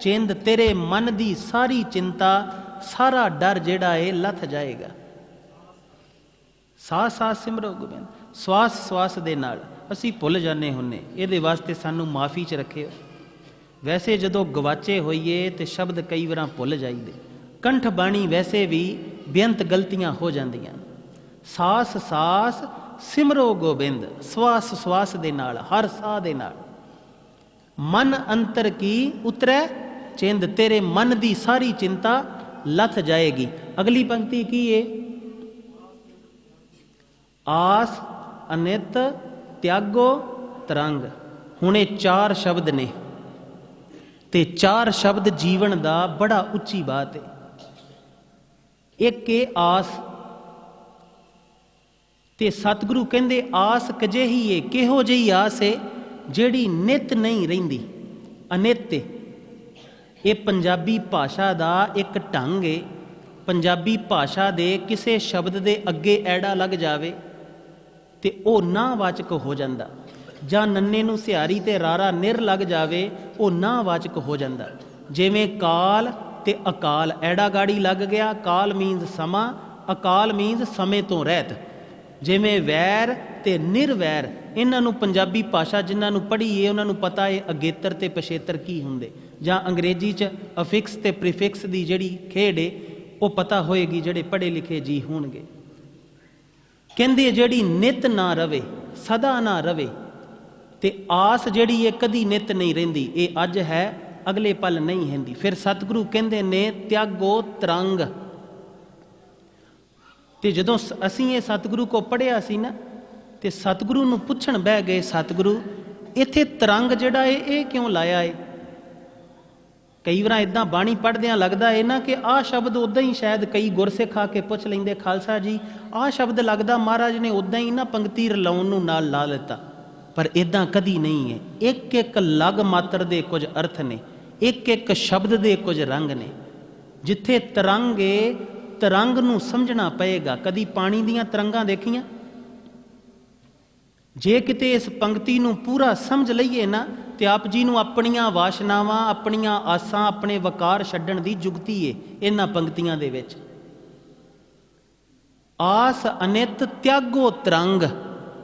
ਚਿੰਦ ਤੇਰੇ ਮਨ ਦੀ ਸਾਰੀ ਚਿੰਤਾ, ਸਾਰਾ ਡਰ ਜਿਹੜਾ ਹੈ ਲੱਥ ਜਾਏਗਾ। ਸਾਹ ਸਾ ਸਿਮਰੋ ਗੋਬਿੰਦ। ਸਵਾਸ ਸਵਾਸ ਦੇ ਨਾਲ ਅਸੀਂ ਭੁੱਲ ਜਾਂਦੇ ਹੁੰਨੇ। ਇਹਦੇ ਵਾਸਤੇ ਸਾਨੂੰ ਮਾਫੀ ਚ ਰੱਖਿਓ। ਵੈਸੇ ਜਦੋਂ ਗਵਾਚੇ ਹੋਈਏ ਤੇ ਸ਼ਬਦ ਕਈ ਵਾਰਾਂ ਭੁੱਲ ਜਾਈਦੇ। ਕੰਠ ਬਾਣੀ ਵੈਸੇ ਵੀ ਬੇਅੰਤ ਗਲਤੀਆਂ ਹੋ ਜਾਂਦੀਆਂ। ਸਾਸ ਸਾਸ ਸਿਮਰੋ ਗੋਬਿੰਦ, ਸਵਾਸ ਸਵਾਸ ਦੇ ਨਾਲ, ਹਰ ਸਾਹ ਦੇ ਨਾਲ। ਮਨ ਅੰਤਰ ਕੀ ਉਤਰੈ? ਚਿੰਦ, ਤੇਰੇ ਮਨ ਦੀ ਸਾਰੀ ਚਿੰਤਾ ਲੱਥ ਜਾਏਗੀ। ਅਗਲੀ ਪੰਕਤੀ ਕੀ ਏ? ਆਸ ਅਨਿਤ ਤਿਆਗੋ ਤਰੰਗ। ਹੁਣ ਇਹ ਚਾਰ ਸ਼ਬਦ ਨੇ। ਤੇ ਚਾਰ ਸ਼ਬਦ ਜੀਵਨ ਦਾ ਬੜਾ ਉੱਚੀ ਬਾਤ ਹੈ ਇੱਕ ਏ ਆਸ। ਤੇ ਸਤਿਗੁਰੂ ਕਹਿੰਦੇ, ਆਸ ਕਜੇਹੀ ਏ, ਕਿਹੋ ਜਿਹੀ ਆਸ ਏ ਜਿਹੜੀ ਨਿਤ ਨਹੀਂ ਰਹਿੰਦੀ? ਅਨਿਤ ਇਹ ਪੰਜਾਬੀ ਭਾਸ਼ਾ ਦਾ ਇੱਕ ਢੰਗ ਏ। ਪੰਜਾਬੀ ਭਾਸ਼ਾ ਦੇ ਕਿਸੇ ਸ਼ਬਦ ਦੇ ਅੱਗੇ ਐੜਾ ਲੱਗ ਜਾਵੇ। ਤੇ ਉਹ ਨਾ ਵਾਚਕ ਹੋ ਜਾਂਦਾ। ਜਾਂ ਨੰਨੇ ਨੂੰ ਸਿਹਾਰੀ ਤੇ ਰਾਰਾ ਨਿਰ ਲੱਗ ਜਾਵੇ, ਉਹ ਨਾ ਵਾਚਕ ਹੋ ਜਾਂਦਾ। ਜਿਵੇਂ ਕਾਲ ਤੇ ਅਕਾਲ ਐੜਾ ਗਾੜੀ ਲੱਗ ਗਿਆ, ਕਾਲ ਮੀਨਸ ਸਮਾਂ, ਅਕਾਲ ਮੀਨਸ ਸਮੇਂ ਤੋਂ ਰਹਿਤ। ਜਿਵੇਂ ਵੈਰ ਤੇ ਨਿਰਵੈਰ, ਇਹਨਾਂ ਨੂੰ ਪੰਜਾਬੀ ਭਾਸ਼ਾ ਜਿਨ੍ਹਾਂ ਨੂੰ ਪੜ੍ਹੀਏ, ਉਹਨਾਂ ਨੂੰ ਪਤਾ ਹੈ ਅਗੇਤਰ ਤੇ ਪਛੇਤਰ ਕੀ ਹੁੰਦੇ। ਜਾਂ ਅੰਗਰੇਜ਼ੀ ਚ ਅਫਿਕਸ ਤੇ ਪ੍ਰੀਫਿਕਸ ਦੀ ਜਿਹੜੀ ਖੇਡ ਏ, ਉਹ ਪਤਾ ਹੋਏਗੀ ਜਿਹੜੇ ਪੜ੍ਹੇ ਲਿਖੇ ਜੀ ਹੋਣਗੇ। ਕਹਿੰਦੇ ਜਿਹੜੀ ਨਿਤ ਨਾ ਰਵੇ, ਸਦਾ ਨਾ ਰਵੇ, ਤੇ ਆਸ ਜਿਹੜੀ ਇਹ ਕਦੀ ਨਿਤ ਨਹੀਂ ਰਹਿੰਦੀ, ਇਹ ਅੱਜ ਹੈ, ਅਗਲੇ ਪਲ ਨਹੀਂ ਹੁੰਦੀ। ਫਿਰ ਸਤਿਗੁਰੂ ਕਹਿੰਦੇ ਨੇ, ਤਿਆਗੋ ਤਰੰਗ। ਤੇ ਜਦੋਂ ਸ- ਅਸੀਂ ਇਹ ਸਤਿਗੁਰੂ ਕੋ ਪੜਿਆ ਸੀ ਨਾ, ਤੇ ਸਤਿਗੁਰੂ ਨੂੰ ਪੁੱਛਣ ਬਹਿ ਗਏ, ਸਤਿਗੁਰੂ, ਇੱਥੇ ਤਰੰਗ ਜਿਹੜਾ ਏ, ਇਹ ਕਿਉਂ ਲਾਇਆ ਏ? ਕਈ ਵਾਰ ਇਦਾਂ ਬਾਣੀ ਪੜ੍ਹਦਿਆਂ ਲੱਗਦਾ ਏ ਨਾ ਕਿ ਆਹ ਸ਼ਬਦ ਉਦਾਂ ਹੀ ਸ਼ਾਇਦ ਕਈ ਗੁਰਸਿੱਖ ਆ ਕੇ ਪੁੱਛ ਲੈਂਦੇ, ਖਾਲਸਾ ਜੀ, ਆਹ ਸ਼ਬਦ ਲੱਗਦਾ ਮਹਾਰਾਜ ਨੇ ਉਦਾਂ ਹੀ ਨਾ ਪੰਕਤੀ ਰਲਾਉਣ ਨੂੰ ਨਾਲ ਲਾ ਲਿੱਤਾ। ਪਰ ਇਦਾਂ ਕਦੀ ਨਹੀਂ ਹੈ ਇੱਕ ਇੱਕ ਲਗ ਮਾਤਰ ਦੇ ਕੁਝ ਅਰਥ ਨੇ ਇੱਕ ਇੱਕ ਸ਼ਬਦ ਦੇ ਕੁਝ ਰੰਗ ਨੇ। ਜਿੱਥੇ ਤਰੰਗੇ ਤਰੰਗ ਨੂੰ ਸਮਝਣਾ ਪਏਗਾ। ਕਦੀ ਪਾਣੀ ਦੀਆਂ ਤਰੰਗਾਂ ਦੇਖੀਆਂ? ਜੇ ਕਿਤੇ ਇਸ ਪੰਕਤੀ ਨੂੰ ਪੂਰਾ ਸਮਝ ਲਈਏ ਨਾ ਤੇ ਆਪ ਜੀ ਨੂੰ ਆਪਣੀਆਂ ਵਾਸ਼ਨਾਵਾਂ, ਆਪਣੀਆਂ ਆਸਾਂ, ਆਪਣੇ ਵਕਾਰ ਛੱਡਣ ਦੀ ਜੁਗਤੀ ਏ ਇਹਨਾਂ ਪੰਕਤੀਆਂ ਦੇ ਵਿੱਚ। ਆਸ ਅਨਿਤ ਤਿਆਗੋ ਤਰੰਗ।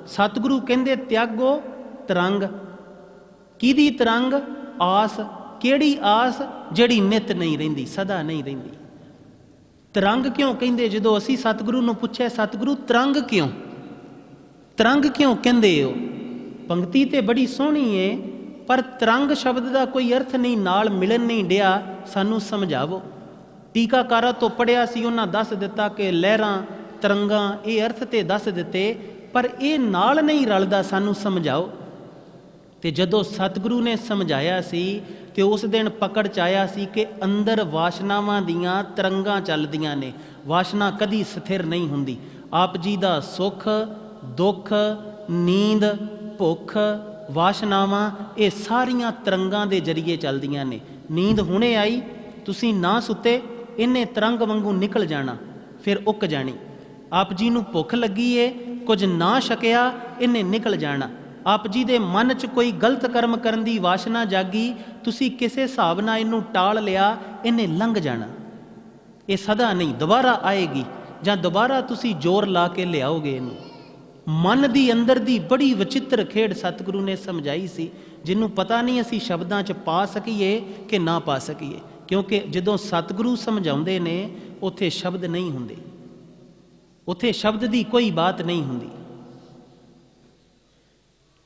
ਸਤਿਗੁਰੂ ਕਹਿੰਦੇ ਤਿਆਗੋ ਤਰੰਗ। ਕਿਹਦੀ ਤਰੰਗ? ਆਸ। ਕਿਹੜੀ ਆਸ? ਜਿਹੜੀ ਨਿਤ ਨਹੀਂ ਰਹਿੰਦੀ, ਸਦਾ ਨਹੀਂ ਰਹਿੰਦੀ। ਤਰੰਗ ਕਿਉਂ ਕਹਿੰਦੇ? ਜਦੋਂ ਅਸੀਂ ਸਤਿਗੁਰੂ ਨੂੰ ਪੁੱਛਿਆ, ਸਤਿਗੁਰੂ, ਤਰੰਗ ਕਿਉਂ? ਤਰੰਗ ਕਿਉਂ ਕਹਿੰਦੇ ਹੋ? ਪੰਕਤੀ ਤੇ ਬੜੀ ਸੋਹਣੀ ਏ। ਪਰ ਤਰੰਗ ਸ਼ਬਦ ਦਾ ਕੋਈ ਅਰਥ ਨਹੀਂ, ਨਾਲ ਮਿਲਣ ਨਹੀਂ ਡਿਆ, ਸਾਨੂੰ ਸਮਝਾਵੋ। ਟੀਕਾਕਾਰਾਂ ਤੋਂ ਪੜਿਆ ਸੀ, ਉਹਨਾਂ ਦੱਸ ਦਿੱਤਾ ਕਿ ਲਹਿਰਾਂ, ਤਰੰਗਾਂ, ਇਹ ਅਰਥ ਤੇ ਦੱਸ ਦਿੱਤੇ, ਪਰ ਇਹ ਨਾਲ ਨਹੀਂ ਰਲਦਾ, ਸਾਨੂੰ ਸਮਝਾਓ। ਤੇ ਜਦੋਂ ਸਤਿਗੁਰੂ ਨੇ ਸਮਝਾਇਆ ਸੀ ਤੇ ਉਸ ਦਿਨ ਪਕੜ ਚ ਆਇਆ ਸੀ ਕਿ ਅੰਦਰ ਵਾਸ਼ਨਾਵਾਂ ਦੀਆਂ ਤਰੰਗਾਂ ਚੱਲਦੀਆਂ ਨੇ, ਵਾਸ਼ਨਾ ਕਦੀ ਸਥਿਰ ਨਹੀਂ ਹੁੰਦੀ। ਆਪ ਜੀ ਦਾ ਸੁਖ, ਦੁੱਖ, ਨੀਂਦ, ਭੁੱਖ ਵਾਸ਼ਨਾਵਾਂ ਇਹ ਸਾਰੀਆਂ ਤਰੰਗਾਂ ਦੇ ਜ਼ਰੀਏ ਚੱਲਦੀਆਂ ਨੇ। ਨੀਂਦ ਹੁਣੇ ਆਈ, ਤੁਸੀਂ ਨਾ ਸੁੱਤੇ ਇਹਨੇ ਤਰੰਗ ਵਾਂਗੂ ਨਿਕਲ ਜਾਣਾ, ਫਿਰ ਉੱਕ ਜਾਣੀ। ਆਪ ਜੀ ਨੂੰ ਭੁੱਖ ਲੱਗੀ ਏ, ਕੁਝ ਨਾ ਛਕਿਆ ਇਹਨੇ ਨਿਕਲ ਜਾਣਾ। ਆਪ ਜੀ ਦੇ ਮਨ 'ਚ ਕੋਈ ਗਲਤ ਕਰਮ ਕਰਨ ਦੀ ਵਾਸ਼ਨਾ ਜਾਗੀ, ਤੁਸੀਂ ਕਿਸੇ ਹਿਸਾਬ ਨਾਲ ਇਹਨੂੰ ਟਾਲ ਲਿਆ ਇਹਨੇ ਲੰਘ ਜਾਣਾ। ਇਹ ਸਦਾ ਨਹੀਂ, ਦੁਬਾਰਾ ਆਏਗੀ, ਜਾਂ ਦੁਬਾਰਾ ਤੁਸੀਂ ਜ਼ੋਰ ਲਾ ਕੇ ਲਿਆਓਗੇ ਇਹਨੂੰ। ਮਨ ਦੀ ਅੰਦਰ ਦੀ ਬੜੀ ਵਿਚਿੱਤਰ ਖੇਡ ਸਤਿਗੁਰੂ ਨੇ ਸਮਝਾਈ ਸੀ, ਜਿਹਨੂੰ ਪਤਾ ਨਹੀਂ ਅਸੀਂ ਸ਼ਬਦਾਂ 'ਚ ਪਾ ਸਕੀਏ ਕਿ ਨਾ ਪਾ ਸਕੀਏ। ਕਿਉਂਕਿ ਜਦੋਂ ਸਤਿਗੁਰੂ ਸਮਝਾਉਂਦੇ ਨੇ, ਉੱਥੇ ਸ਼ਬਦ ਨਹੀਂ ਹੁੰਦੇ। ਉੱਥੇ ਸ਼ਬਦ ਦੀ ਕੋਈ ਬਾਤ ਨਹੀਂ ਹੁੰਦੀ।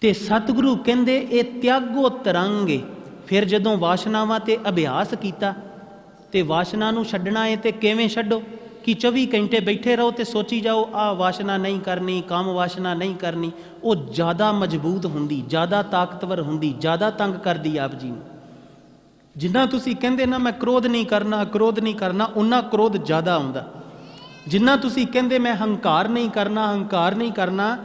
ਤੇ ਸਤਿਗੁਰੂ ਕਹਿੰਦੇ, ਇਹ ਤਿਆਗੋ ਤਰੰਗੇ। ਫਿਰ ਜਦੋਂ ਵਾਸ਼ਨਾਵਾਂ ਤੇ ਅਭਿਆਸ ਕੀਤਾ, ਤੇ ਵਾਸ਼ਨਾ ਨੂੰ ਛੱਡਣਾ ਹੈ ਤੇ ਕਿਵੇਂ ਛੱਡੋ? ਕਿ 24 ਘੰਟੇ ਬੈਠੇ ਰਹੋ ਤੇ ਸੋਚੀ ਜਾਓ ਆ ਵਾਸ਼ਨਾ ਨਹੀਂ ਕਰਨੀ, ਕਾਮ ਵਾਸ਼ਨਾ ਨਹੀਂ ਕਰਨੀ, ਉਹ ਜ਼ਿਆਦਾ ਮਜ਼ਬੂਤ ਹੁੰਦੀ, ਜ਼ਿਆਦਾ ਤਾਕਤਵਰ ਹੁੰਦੀ, ਜ਼ਿਆਦਾ ਤੰਗ ਕਰਦੀ ਆਪ ਜੀ ਨੂੰ। ਜਿੰਨਾ ਤੁਸੀਂ ਕਹਿੰਦੇ ਨਾ, ਮੈਂ ਕ੍ਰੋਧ ਨਹੀਂ ਕਰਨਾ, ਕ੍ਰੋਧ ਨਹੀਂ ਕਰਨਾ ਉਹਨਾਂ ਕ੍ਰੋਧ ਜ਼ਿਆਦਾ ਆਉਂਦਾ। ਜਿੰਨਾ ਤੁਸੀਂ ਕਹਿੰਦੇ, ਮੈਂ ਹੰਕਾਰ ਨਹੀਂ ਕਰਨਾ, ਹੰਕਾਰ ਨਹੀਂ ਕਰਨਾ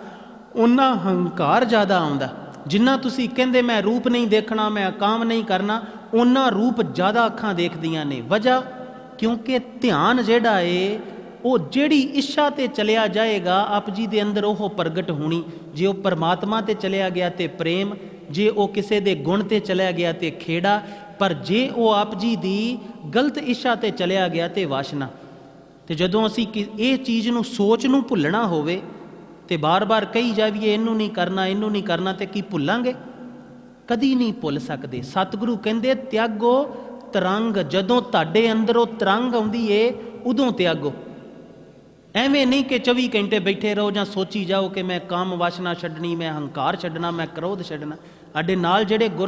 ਉਹਨਾਂ ਹੰਕਾਰ ਜ਼ਿਆਦਾ ਆਉਂਦਾ। ਜਿੰਨਾ ਤੁਸੀਂ ਕਹਿੰਦੇ, ਮੈਂ ਰੂਪ ਨਹੀਂ ਦੇਖਣਾ, ਮੈਂ ਕਾਮ ਨਹੀਂ ਕਰਨਾ ਉਹਨਾਂ ਰੂਪ ਜ਼ਿਆਦਾ ਅੱਖਾਂ ਦੇਖਦੀਆਂ ਨੇ। ਵਜ੍ਹਾ ਕਿਉਂਕਿ ਧਿਆਨ ਜਿਹੜਾ ਏ, ਉਹ ਜਿਹੜੀ ਇੱਛਾ ਤੇ ਚਲਿਆ ਜਾਏਗਾ, ਆਪ ਜੀ ਦੇ ਅੰਦਰ ਉਹ ਪ੍ਰਗਟ ਹੋਣੀ। ਜੇ ਉਹ ਪਰਮਾਤਮਾ ਤੇ ਚਲਿਆ ਗਿਆ ਤੇ ਪ੍ਰੇਮ, ਜੇ ਉਹ ਕਿਸੇ ਦੇ ਗੁਣ ਤੇ ਚਲਿਆ ਗਿਆ ਤੇ ਖੇੜਾ, ਪਰ ਜੇ ਉਹ ਆਪ ਜੀ ਦੀ ਗਲਤ ਇੱਛਾ ਤੇ ਚਲਿਆ ਗਿਆ ਤੇ ਵਾਸ਼ਨਾ। ਤੇ ਜਦੋਂ ਅਸੀਂ ਕਿ- ਇਹ ਚੀਜ਼ ਨੂੰ ਸੋਚ ਨੂੰ ਭੁੱਲਣਾ ਹੋਵੇ, ਤੇ ਬਾਰ-ਬਾਰ ਕਹੀ ਜਾਵੀਏ ਇਹਨੂੰ ਨਹੀਂ ਕਰਨਾ, ਇਹਨੂੰ ਨਹੀਂ ਕਰਨਾ, ਤੇ ਕੀ ਭੁੱਲਾਂਗੇ? ਕਦੀ ਨਹੀਂ ਭੁੱਲ ਸਕਦੇ। ਸਤਿਗੁਰੂ ਕਹਿੰਦੇ, ਤਿਆਗੋ ਤਰੰਗ, ਜਦੋਂ ਤੁਹਾਡੇ ਅੰਦਰੋਂ ਤਰੰਗ ਆਉਂਦੀ ਏ, ਉਦੋਂ ਤਿਆਗੋ ਐਵੇਂ ਨਹੀਂ ਕਿ 24 ਘੰਟੇ ਬੈਠੇ ਰਹੋ ਜਾਂ ਸੋਚੀ ਜਾਓ ਕਿ ਮੈਂ ਕਾਮ ਵਾਸ਼ਨਾ ਛੱਡਣੀ, ਮੈਂ ਹੰਕਾਰ ਛੱਡਣਾ, ਮੈਂ ਕ੍ਰੋਧ ਛੱਡਣਾ। ਸਾਡੇ ਨਾਲ ਜਿਹੜੇ ਗੁਰ